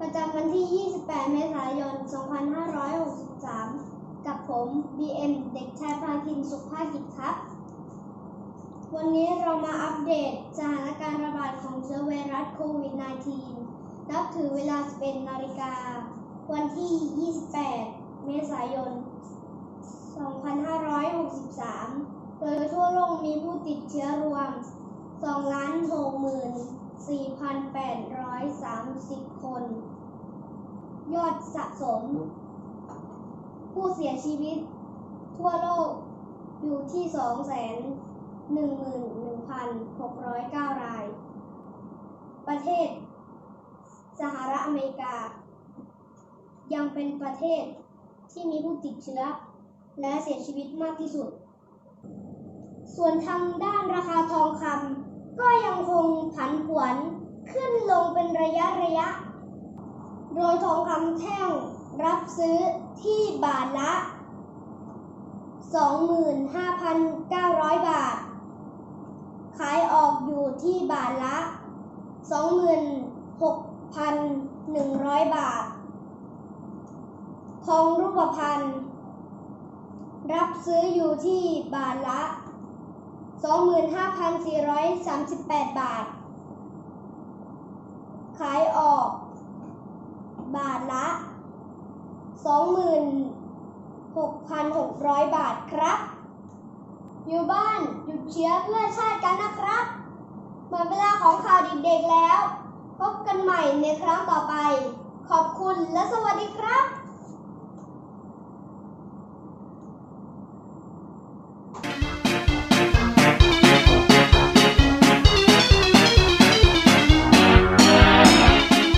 ประจำวันที่ 28 เมษายน 2563 กับผม BM เด็กชายพาคินสุขภากิจครับ วันนี้เรามาอัปเดตสถานการณ์ระบาดของเชื้อไวรัสโควิด -19 นับถือเวลา11นาฬิกา วันที่ 28 เมษายน 2563 โดยทั่วโลกมีผู้ติดเชื้อรวม 4,830 คน ยอดสะสม ผู้เสียชีวิตทั่วโลกอยู่ที่ 211,609 ราย ประเทศ สหรัฐอเมริกา ยังเป็นประเทศที่มีผู้ติดเชื้อ และเสียชีวิตมากที่สุด ส่วนทางด้านราคาทองคำก็ยังคงผันผวนขึ้น ลงเป็นระยะระยะ โดยทองคำแท่งรับซื้อที่บาทละ 25,900 บาท ขายออกอยู่ที่บาทละ 26,100 บาท ทองรูปพรรณรับซื้ออยู่ที่บาทละ 25,438 บาท ขายออก บาทละ 26,600 บาทครับ อยู่บ้านหยุดเชื้อเพื่อชาติกันนะครับหมดเวลาของข่าวเด็กๆแล้ว พบกันใหม่ในครั้งต่อไป ขอบคุณและสวัสดีครับ